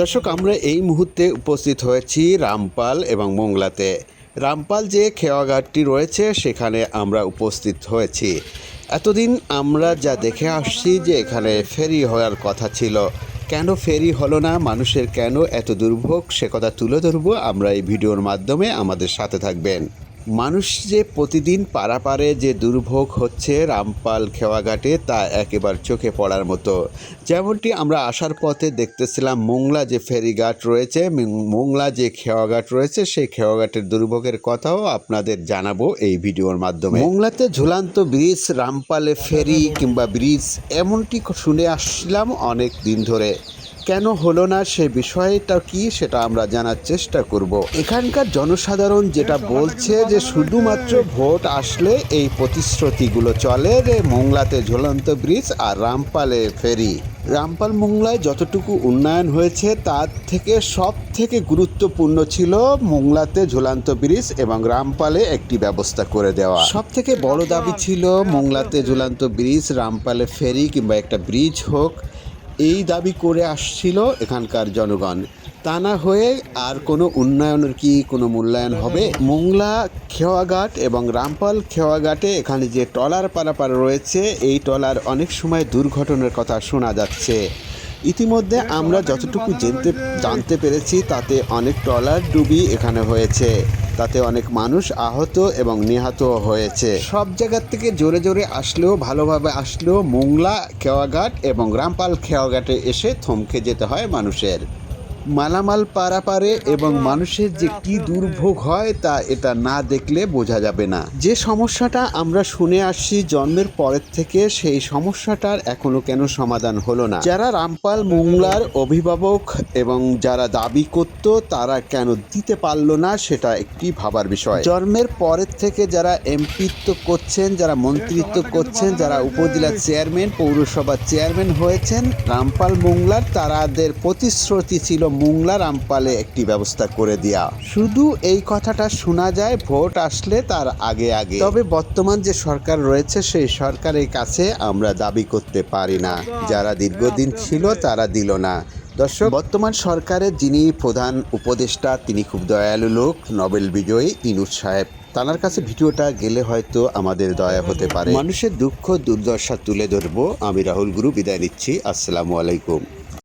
দর্শক, আমরা এই মুহূর্তে উপস্থিত হয়েছি রামপাল এবং মোংলাতে। রামপাল যে খেয়াঘাটটি রয়েছে, সেখানে আমরা উপস্থিত হয়েছি। এতদিন আমরা যা দেখে আসছি যে এখানে ফেরি হওয়ার কথা ছিল। কেন ফেরি হলো না? মানুষের কেন এত দুর্ভোগ? সে কথা তুলে ধরবো। আমরা এই ভিডিওর মাধ্যমে আমাদের সাথে থাকবেন। মানুষ যে প্রতিদিন পারাপারে যে দুর্ভোগ হচ্ছে রামপাল খেওয়াঘাটে, তা একেবারে চোখে পড়ার মতো। যেমনটি আমরা আসার পথে দেখতেছিলাম, মোংলা যে ফেরিঘাট রয়েছে মোংলা যে খেওয়াঘাট রয়েছে, সেই খেওয়াঘাটের দুর্ভোগের কথাও আপনাদের জানাব এই ভিডিওর মাধ্যমে। মোংলাতে ঝুলান্ত ব্রিজ, রামপালে ফেরি কিংবা ব্রিজ, এমনটি শুনে আসছিলাম অনেক দিন ধরে। কেন হলো না সে বিষয়টা কি সেটা আমরা জানার চেষ্টা করব। এখানকার জনসাধারণ যেটা বলছে যে শুধুমাত্র ভোট আসলে এই প্রতিশ্রুতিগুলো চলে যে মোংলাতে ঝুলন্ত ব্রিজ আর রামপালে ফেরি। রামপাল মোংলায় যতটুকু উন্নয়ন হয়েছে তার থেকে সব থেকে গুরুত্বপূর্ণ ছিল মোংলাতে ঝুলান্ত ব্রিজ এবং রামপালে একটি ব্যবস্থা করে দেওয়া। সব থেকে বড় দাবি ছিল মোংলাতে ঝুলান্ত ব্রিজ রামপালে ফেরি কিংবা একটা ব্রিজ হোক। এই দাবি করে আসছিল এখানকার জনগণ। তা না হয়ে আর কোনো উন্নয়নের কি কোনো মূল্যায়ন হবে? মোংলা খেওয়াঘাট এবং রামপাল খেওয়াঘাটে এখানে যে ট্রলার পারাপার রয়েছে, এই ট্রলার অনেক সময় দুর্ঘটনার কথা শোনা যাচ্ছে। ইতিমধ্যে আমরা যতটুকু জানতে জানতে পেরেছি, তাতে অনেক ট্রলার ডুবি এখানে হয়েছে। তাতে অনেক মানুষ আহত এবং নিহত হয়েছে। সব জায়গার থেকে জোরে জোরে আসলেও, ভালোভাবে আসলেও মোংলা খেওয়াঘাট এবং রামপাল খেওয়াঘাটে এসে থমকে যেতে হয় মানুষের। মালামাল পারাপারে এবং মানুষের যে কি দুর্ভোগ হয় তা এটা না দেখলে বোঝা যাবে না। যে সমস্যাটা আমরা শুনে আসছি জন্মের পরের থেকে সেই সমস্যাটার এখনও কেন সমাধান হলো না? যারা রামপাল মোংলার অভিভাবক এবং যারা দাবি করত তারা কেন দিতে পারল না সেটা একটি ভাবার বিষয়। জন্মের পরের থেকে যারা এমপিত্ব করছেন, যারা মন্ত্রিত্ব করছেন, যারা উপজেলা চেয়ারম্যান, পৌরসভার চেয়ারম্যান হয়েছেন, রামপাল মোংলার তারাদের প্রতিশ্রুতি ছিল মোংলা রামপালে একটি ব্যবস্থা করে দেওয়া শুধু এই কথাটা শোনা যায়, ভোট আসলে তার আগে আগে। তবে বর্তমান যে সরকার রয়েছে, সেই সরকারের কাছে আমরা দাবি করতে পারি না। যারা দীর্ঘদিন ছিল, তারা দিল না। দর্শক, বর্তমান সরকারের যিনি প্রধান উপদেষ্টা, তিনি খুব দয়ালু লোক, নোবেল বিজয়ী ইনুস সাহেব। তার কাছে ভিডিওটা গেলে হয়তো আমাদের দয়া হতে পারে। মানুষের দুঃখ, দুর্দশা তুলে ধরবো। আমি রাহুল গুরু, বিদায় নিচ্ছি। আসসালামু আলাইকুম।